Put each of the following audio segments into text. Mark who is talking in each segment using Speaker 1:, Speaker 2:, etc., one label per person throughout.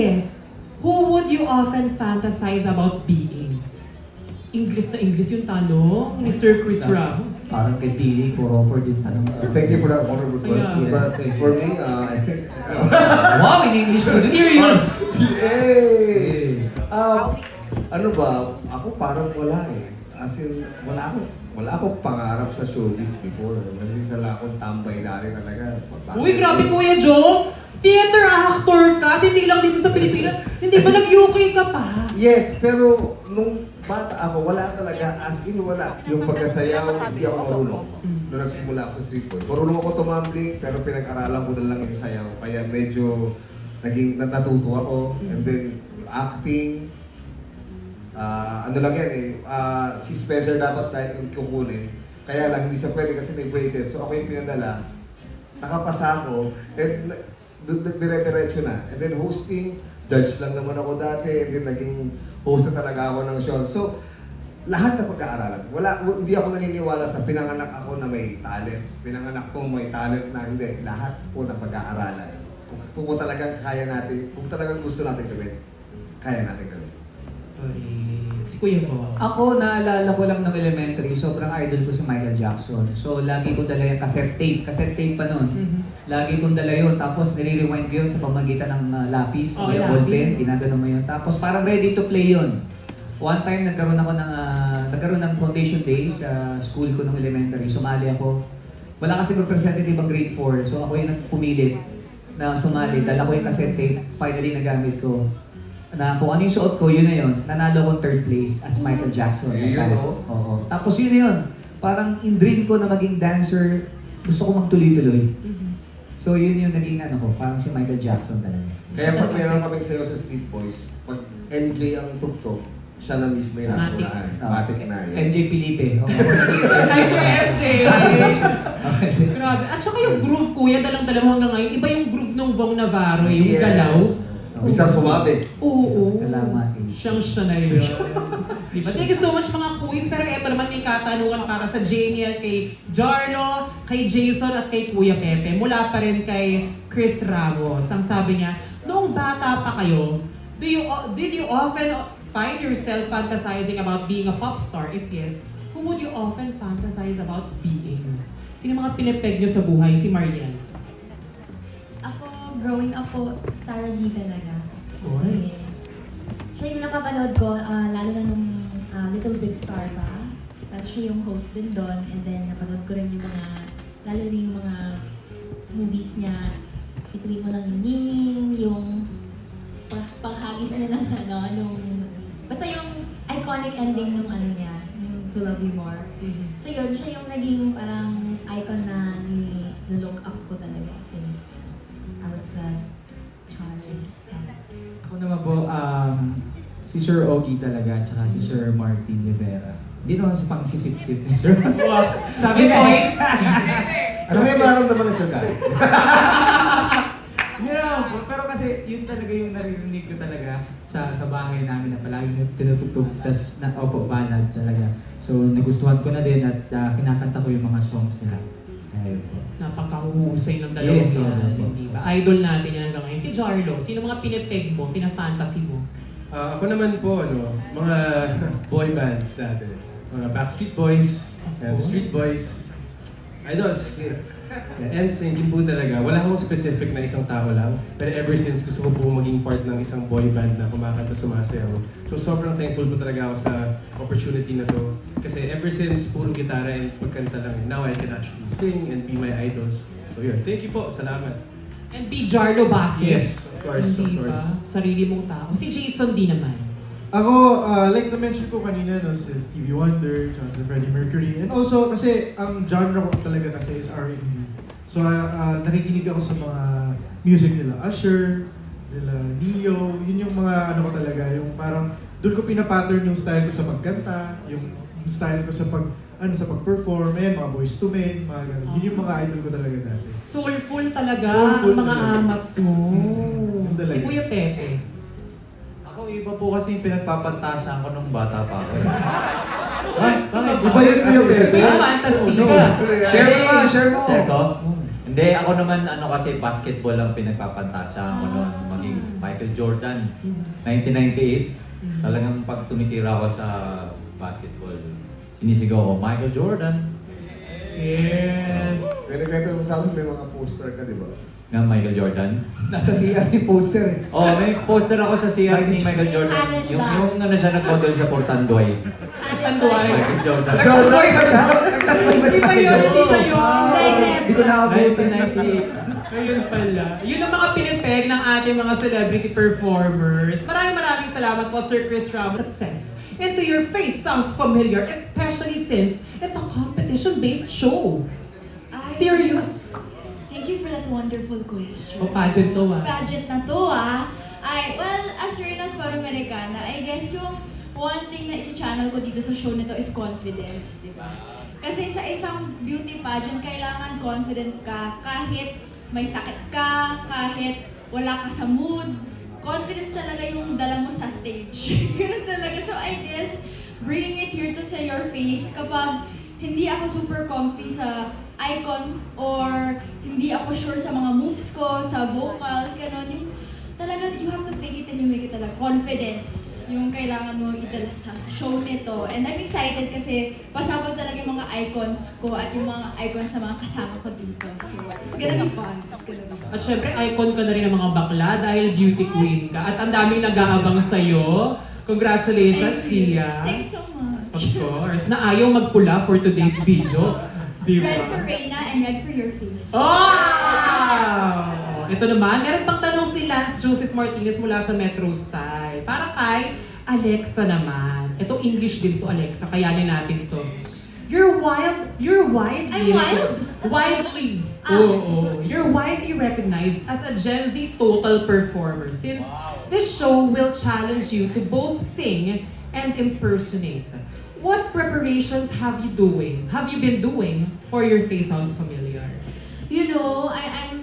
Speaker 1: yes, who would you often fantasize about being? English na English yung tanong ni Sir Chris Ramos.
Speaker 2: Parang kay Billy, for offer din tanong.
Speaker 3: Thank you for that wonderful
Speaker 1: Yeah.
Speaker 3: question.
Speaker 2: Yes,
Speaker 3: But
Speaker 2: you.
Speaker 3: for me, uh, I think...
Speaker 2: Wow, in English mo.
Speaker 1: Serious!
Speaker 3: Yay! Um, ano ba, ako parang wala eh. As in, wala akong, wala akong pangarap sa showbiz before. Kasi sala akong tambay dati talaga.
Speaker 1: Uy, grabe Kuya Joe! Theater actor ka, hindi lang dito sa Pilipinas. Hindi ba nag-UK ka pa?
Speaker 3: Yes, pero nung bata ako, wala talaga, as in wala. Yung pagkasayaw, hindi ako marunong. Nung nagsimula ako sa street boy. Marunong ako tumambling, pero pinag-aralan ko na lang yung sayaw. Kaya medyo naging nat- natuto ako. And then, acting, ah ano lang yan eh, ah, si Spencer dapat tayo yung kukunin. Kaya lang, hindi siya pwede kasi may braces. So ako yung pinadala. Nakapasa ako. And dire-diretso na. And then hosting, judge lang naman ako dati. And then naging host na talaga ako ng show. So, lahat na pag-aaralan. Wala, hindi ako naniniwala sa pinanganak ako na may talent. Pinanganak ko may talent na hindi. Lahat po na pag-aaralan. Kung, kung talagang kaya natin, kung talagang gusto natin gawin, kaya natin gawin.
Speaker 1: Si Kuya po.
Speaker 2: Ako, naalala ko lang ng elementary, sobrang idol ko si Michael Jackson. So, lagi ko dala yung cassette tape. Cassette tape pa nun.
Speaker 1: Mhm.
Speaker 2: Lagi kong dala yun. Tapos, nire-rewind ko yun sa pamagitan ng uh, lapis.
Speaker 1: Oh,
Speaker 2: o yung
Speaker 1: lapis.
Speaker 2: ballpen. Ginagano mo yun. Tapos, parang ready to play yun. One time, nagkaroon ako ng, ah, nagkaroon ng foundation day sa school ko ng elementary. Sumali ako. Wala kasi representative ang grade 4. So, ako yung nagpumilit na sumali. Dala ko yung cassette tape. Finally, nagamit ko. Na kung ano yung suot ko, yun na yun. Nanalo ko third place as Michael Jackson.
Speaker 3: Yun, oh.
Speaker 2: Oo. Tapos yun na yun. Parang in dream ko na maging dancer, gusto ko magtuloy-tuloy.
Speaker 1: Mhm.
Speaker 2: So yun yung naging ano ko, parang si Michael Jackson talaga.
Speaker 3: Kaya pag meron kaming sayo sa Street Boys, pag MJ ang tugtog, siya na mismo yung nasa unahan. Matic na yun.
Speaker 2: MJ Felipe. Oo,
Speaker 1: Ay, Sir MJ! Grabe. At saka yung groove, Kuya, dalang-dala mo hanggang ngayon. Iba yung groove ng Bong Navarro, yung
Speaker 3: Yes.
Speaker 1: galaw.
Speaker 3: Bisa sumabi.
Speaker 1: Oo.
Speaker 2: Salamat.
Speaker 1: Siyang siya na yun. diba? Thank you so much mga quiz. Pero eto naman may katanungan para sa Jamie at kay Jarlo, kay Jason at kay Kuya Pepe. Mula pa rin kay Chris Ramos. Ang sabi niya, noong bata pa kayo, do you, did you often find yourself fantasizing about being a pop star? If yes, who would you often fantasize about being? Sino mga pinipeg niyo sa buhay? Si Marian.
Speaker 4: Growing up po, Sarah G talaga.
Speaker 1: Course.
Speaker 4: Siya yung napapanood ko, ah, lalo na nung ah, Little Big Star pa. Tapos siya yung host din doon. And then napanood ko rin yung mga, lalo na yung mga movies niya. Ituwin mo lang yung Ning, yung pang- panghagis niya ng ano, nung, basta yung iconic ending nung ano niya, yung To Love You More. So yun, siya yung naging parang icon na ni-look up ko talaga since I was a child.
Speaker 5: Ako naman po, um, si Sir Ogie talaga, tsaka si Sir Martin Rivera. Hindi naman sa pang sisip-sip ni Sir.
Speaker 1: Sabi points.
Speaker 3: Ano kaya mararamdaman ng Sir?
Speaker 5: Hindi naman po, pero kasi yun talaga yung naririnig ko talaga sa sa bahay namin na palagi na tinutugtog, tas na, opo, banad talaga. So, nagustuhan ko na din at uh, kinakanta ko yung mga songs nila.
Speaker 1: Napakahuhusay ng dalawang
Speaker 5: Yes,
Speaker 1: yan, hindi ba? Idol natin yan hanggang ngayon. Si Jarlo, sino mga pinipeg mo, pina-fantasy mo?
Speaker 6: Ah, ako naman po, ano, mga boy bands dati. Mga Backstreet Boys, and. Street Boys. Idols. Yeah, NSYNC, yun po talaga. Wala akong specific na isang tao lang. Pero ever since, gusto ko po maging part ng isang boy band na kumakanta sumasayaw. So sobrang thankful po talaga ako sa opportunity na to. Kasi ever since, puro gitara and pagkanta lang. Now I can actually sing and be my idols. So yun, thank you po. Salamat.
Speaker 1: And be Jarlo Basis.
Speaker 6: Yes, of course, of
Speaker 1: Hindi
Speaker 6: course.
Speaker 1: ba? Sarili mong tao. Si Jason di naman.
Speaker 7: Ako, ah, like na-mention ko kanina, no, si Stevie Wonder, tsaka si Freddie Mercury. And also, kasi ang genre ko talaga kasi is R&B. So, ah, ah, nakikinig ako sa mga music nila. Usher, nila Neo, yun yung mga ano ko talaga, yung parang doon ko pinapattern yung style ko sa pagkanta, yung style ko sa pag ano sa pag-perform, ayan, mga boys to men, mga ganun. Yun yung mga idol ko talaga dati.
Speaker 1: Soulful talaga
Speaker 7: Soulful
Speaker 1: ang mga
Speaker 7: talaga.
Speaker 1: amats mo.
Speaker 7: Yun talaga.
Speaker 1: Si Kuya Pepe.
Speaker 8: Ako iba po kasi yung pinagpapantasan ko nung bata pa ako.
Speaker 3: Iba yun yung Pepe.
Speaker 1: May fantasy.
Speaker 2: Share mo ba? Share mo.
Speaker 8: Share ko? Hindi, ako naman ano kasi basketball ang pinagpapantasya ko noon. Maging Michael Jordan. 1998. Talagang pag tumitira ako sa basketball, sinisigaw ko, Michael Jordan.
Speaker 1: Yes.
Speaker 3: Pero kahit mo sa amin, may mga poster ka, di ba?
Speaker 8: Nga Michael Jordan.
Speaker 2: Nasa CR yung poster eh.
Speaker 8: Oh, may poster ako sa CR ni Michael Jordan. Yung, yung ano siya nag-model sa Portandoy.
Speaker 1: Tanduay.
Speaker 8: Michael Jordan.
Speaker 2: Nagtatuloy ba siya? Nagtatuloy ba si
Speaker 1: Hindi ba
Speaker 2: Michael
Speaker 1: yun? Hindi siya
Speaker 2: Jordan?
Speaker 1: yun.
Speaker 4: Hindi,
Speaker 2: Hindi ko nakabuti.
Speaker 8: 1998.
Speaker 1: Ayun pala. Yun ang mga pinipeg ng ating mga celebrity performers. Maraming maraming salamat po, Sir Chris Ramos. Success. Into Your Face sounds familiar, especially since it's a competition-based show. Serious.
Speaker 9: Thank you for that wonderful question.
Speaker 1: O pageant to ah.
Speaker 9: Pageant na to ah. Ay, well, as Rena's para Americana, I guess yung one thing na iti-channel ko dito sa show nito is confidence, di ba? Kasi sa isang beauty pageant, kailangan confident ka kahit may sakit ka, kahit wala ka sa mood. Confidence talaga yung dala mo sa stage. Ganun talaga. So I guess, bringing it here to say your face, kapag hindi ako super comfy sa icon or hindi ako sure sa mga moves ko, sa vocals, gano'n. Yung, talaga, you have to fake it and you make it talaga. Confidence yung kailangan mo idala sa show nito. And I'm excited kasi pasabot talaga yung mga icons ko at yung mga icons sa mga kasama ko dito. So, it's gonna be fun. It's gonna be fun.
Speaker 1: At syempre, icon ka na rin ng mga bakla dahil beauty queen ka. At ang daming nag-aabang sa'yo. Congratulations, Tia.
Speaker 9: Thanks so much.
Speaker 1: Of course. Na ayaw magpula for today's video. Di ba?
Speaker 9: Red for Reina and red for your face.
Speaker 1: Oh! Ito naman, meron pang Lance Joseph Martinez mula sa Metro Style. Para kay Alexa naman. Ito English din to Alexa, kayanin natin to. You're wild, you're widely...
Speaker 9: I'm wild?
Speaker 1: Widely.
Speaker 9: Ah.
Speaker 1: Oo, oo. You're widely recognized as a Gen Z total performer since this show will challenge you to both sing and impersonate. What preparations have you doing? Have you been doing for your face sounds familiar?
Speaker 4: you know, I, I'm,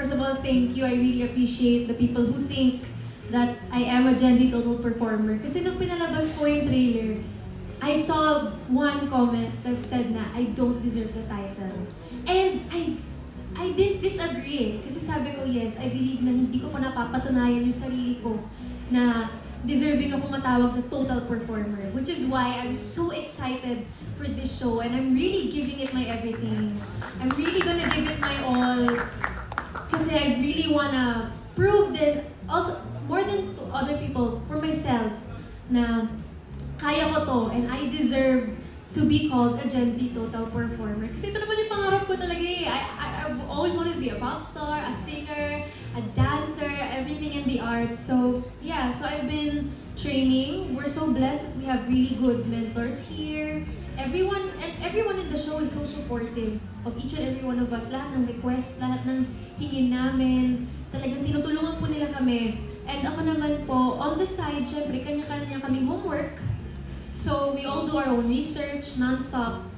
Speaker 4: first of all, thank you. I really appreciate the people who think that I am a Gen Z Total Performer. Kasi nung pinalabas ko yung trailer, I saw one comment that said na I don't deserve the title. And I I didn't disagree. Kasi sabi ko, yes, I believe na hindi ko pa napapatunayan yung sarili ko na deserving ako matawag na total performer. Which is why I'm so excited for this show and I'm really giving it my everything. I'm really gonna give it my all kasi I really wanna prove that also more than to other people, for myself, na kaya ko to and I deserve to be called a Gen Z total performer. Kasi ito naman yung pangarap ko talaga eh. I, I, I've always wanted to be a pop star, a singer, a dancer, everything in the arts. So, yeah, so I've been training. We're so blessed that we have really good mentors here. Everyone, and everyone in the show is so supportive of each and every one of us. Lahat ng request, lahat ng hingin namin. Talagang tinutulungan po nila kami. And ako naman po, on the side, syempre, kanya-kanya kaming homework. So, we all do our own research, non-stop.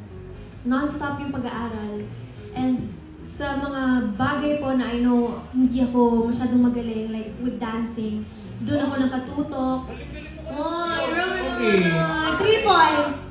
Speaker 4: Non-stop yung pag-aaral. And sa mga bagay po na I know hindi ako masyadong magaling, like with dancing, doon ako nakatutok. Oh, you remember
Speaker 1: Okay.
Speaker 4: naman. Three points!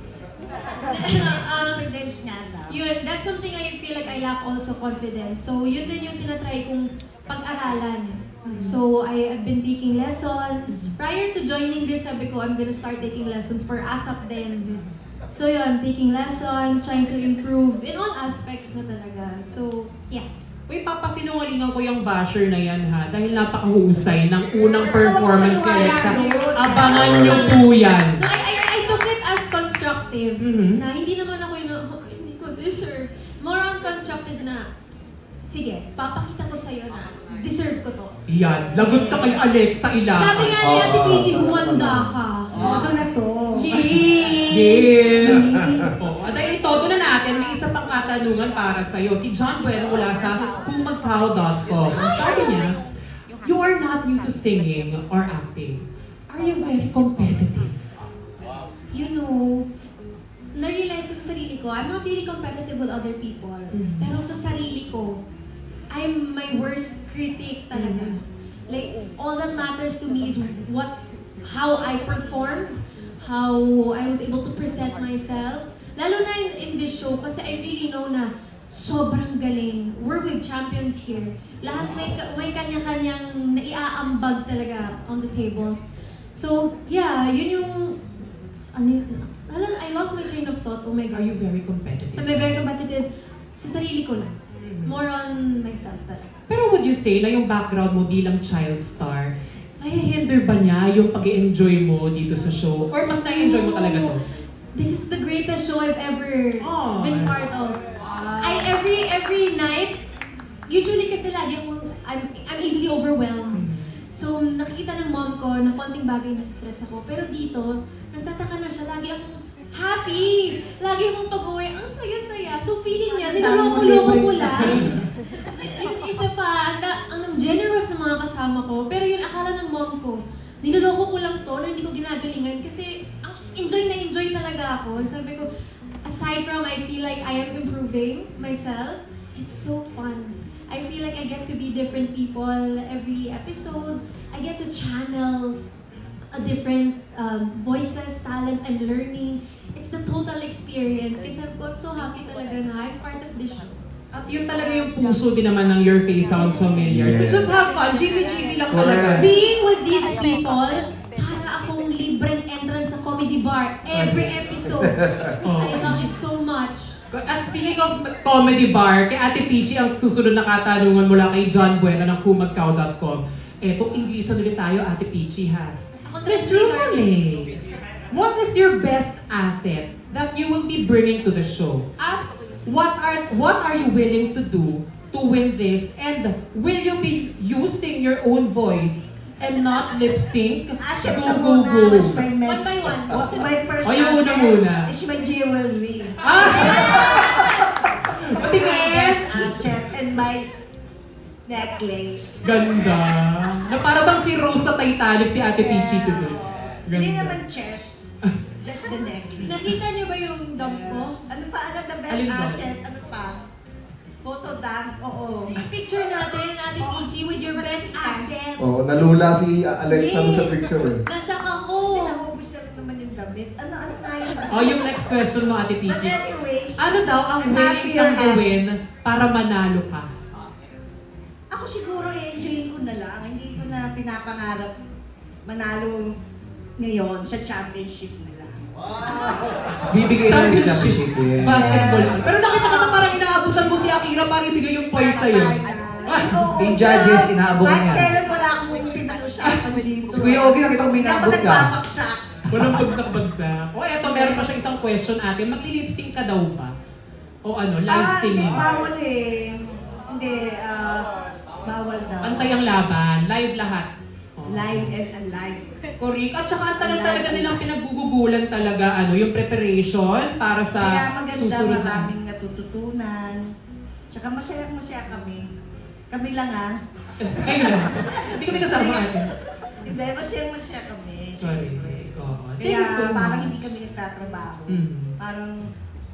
Speaker 4: Um,
Speaker 9: Confidence nga daw.
Speaker 4: yun, that's something I feel like I lack also confidence. So, yun din yung tinatry kong pag-aralan. So, I have been taking lessons. Prior to joining this, sabi ko, I'm gonna start taking lessons for ASAP din. So, yun, taking lessons, trying to improve in all aspects na talaga. So, yeah.
Speaker 1: Uy, papasinungalingan ko yung basher na yan ha. Dahil napakahusay ng unang performance kay Alexa. Abangan nyo po yan.
Speaker 4: No, I,
Speaker 1: Mhm.
Speaker 4: Na hindi naman ako yung, oh, hindi ko deserve. More on constructive na, sige, papakita ko sa'yo na deserve ko to.
Speaker 1: Yan, lagot ka kay Alexa Ilacan.
Speaker 4: Sabi nga ni Ate PG, humanda ka.
Speaker 9: Ano na to?
Speaker 1: Yes! Oh, at dahil itodo na natin, may isa pang katanungan para sa'yo. Si John Bueno mula sa kumagpao.com. Ang Sabi niya, You are not new to singing or acting. Are you very competitive?
Speaker 4: You know, na-realize ko sa sarili ko, I'm not really competitive with other people.
Speaker 1: Mhm.
Speaker 4: Pero sa sarili ko, I'm my worst critic talaga. Like, all that matters to me is what, how I perform, how I was able to present myself. Lalo na in, in this show kasi I really know na sobrang galing. We're with champions here. Lahat may, may kanya-kanyang naiaambag talaga on the table. So, yeah, yun yung... Ano yun? Alam, I lost my train of thought. Oh my
Speaker 1: Are
Speaker 4: God.
Speaker 1: you very competitive?
Speaker 4: I'm very competitive sa sarili ko lang. More on myself talaga.
Speaker 1: Pero would you say na yung background mo bilang child star, nahihinder ba niya yung pag enjoy mo dito sa show? Or mas na-enjoy mo talaga to?
Speaker 4: This is the greatest show I've ever
Speaker 1: Oh.
Speaker 4: been part of. I every every night, usually kasi lagi ako, I'm, I'm easily overwhelmed. So, nakikita ng mom ko na konting bagay na stress ako. Pero dito, nagtataka na siya. Lagi akong happy. Lagi akong pag-uwi. Ang saya-saya. So, feeling niya, niloloko-loko ko lang. Yung isa pa, na, ang generous ng mga kasama ko. Pero yun, akala ng mom ko, niloloko ko lang to na hindi ko ginagalingan kasi ang enjoy na enjoy talaga ako. Sabi ko, aside from I feel like I am improving myself, it's so fun. I feel like I get to be different people every episode. I get to channel a different um, voices, talents, I'm learning. It's the total experience. Ko, I'm so happy talaga na I'm part of this show.
Speaker 1: At yun talaga yung puso din naman ng Your Face Sounds Familiar.
Speaker 3: Yes.
Speaker 1: just have fun, GB-GB lang talaga.
Speaker 4: Being with these people, para akong libreng entrance sa comedy bar every episode.
Speaker 1: Oh.
Speaker 4: I love it so much.
Speaker 1: At speaking of comedy bar, kay Ate Peachy ang susunod na katanungan mula kay John Bueno ng kumagkaw.com. Eto, English ulit tayo, Ate Peachy ha.
Speaker 4: Ako
Speaker 1: Miss
Speaker 4: translator.
Speaker 1: Rufale, what is your best asset that you will be bringing to the show? At what are what are you willing to do to win this? And will you be using your own voice and not lip sync?
Speaker 10: Asset
Speaker 1: Go,
Speaker 10: na
Speaker 1: go,
Speaker 10: muna,
Speaker 1: go.
Speaker 10: my mes-
Speaker 4: One by one.
Speaker 10: What- My first
Speaker 1: Oh, yung una
Speaker 10: asset
Speaker 1: muna.
Speaker 10: is my jewelry.
Speaker 1: Ah!
Speaker 10: Best asset and my necklace.
Speaker 1: Ganda. Na para bang si Rose sa Titanic si Ate Peachy today.
Speaker 10: Hindi
Speaker 1: Ganda.
Speaker 10: naman chest, just the necklace.
Speaker 4: Nakita niyo ba yung dump ko?
Speaker 10: Ano pa, ano the best
Speaker 1: Alin ba?
Speaker 10: asset? Ano pa? Photo dump, oo.
Speaker 4: Picture natin, Ate Peachy, with your best asset.
Speaker 3: Oh, nalula si Alexa dun sa picture eh.
Speaker 4: Nasyak ako.
Speaker 10: Pinaubos na rin naman yung damit. Ano, ano tayo?
Speaker 1: Oh, yung next question mo, Ate
Speaker 10: But anyways,
Speaker 1: Ano daw ang willing
Speaker 10: happy
Speaker 1: kang
Speaker 10: happy.
Speaker 1: gawin para manalo ka?
Speaker 10: ako siguro i-enjoyin ko na lang. Hindi ko na pinapangarap manalo ngayon sa championship na lang.
Speaker 2: Bibigay lang yung
Speaker 1: Championship.
Speaker 2: championship eh.
Speaker 1: Basketball. Pero nakita ko na parang inaabusan mo si Akira para ibigay yung point sa'yo.
Speaker 10: Oo,
Speaker 2: Yung judges, inaabokan
Speaker 10: kahit
Speaker 2: yan.
Speaker 10: kailan wala akong pinag-usapan dito.
Speaker 2: Si Kuya Ogie, nakita ko may
Speaker 10: Hindi ako
Speaker 2: naabot ka.
Speaker 10: nagpapaksak.
Speaker 1: Walang bagsak-bagsak. O eto, meron pa siya isang question atin. Magli-lip sync ka daw ba? O ano, live
Speaker 10: Ah, hindi,
Speaker 1: singing?
Speaker 10: bawal eh. Hindi, ah, bawal daw.
Speaker 1: Pantay ang laban, live lahat. O.
Speaker 10: Live and alive.
Speaker 1: Correct. At saka ang tagal talaga nilang pinagugugulan talaga ano, yung preparation para sa
Speaker 10: Kaya maganda,
Speaker 1: susunod na.
Speaker 10: maraming natututunan. Tsaka masaya-masaya kami. Kami lang ah.
Speaker 1: Kayo lang. Hindi kami kasama natin.
Speaker 10: Hindi, masaya-masaya kami.
Speaker 1: Sorry.
Speaker 10: syempre.
Speaker 1: Oo. Thank
Speaker 10: Kaya
Speaker 1: you so much.
Speaker 10: parang hindi kami nagtatrabaho.
Speaker 1: Mm.
Speaker 10: Parang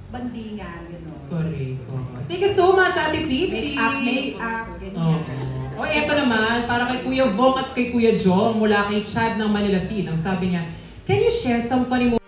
Speaker 10: bandingan, gano'n.
Speaker 1: Correct. Oo. Thank you so much, Ate Peachy.
Speaker 10: Make up, make up, ganyan.
Speaker 1: Oo. O eto naman, para kay Kuya Vong at kay Kuya Jong mula kay Chad ng Manila Feed. Ang sabi niya, can you share some funny moments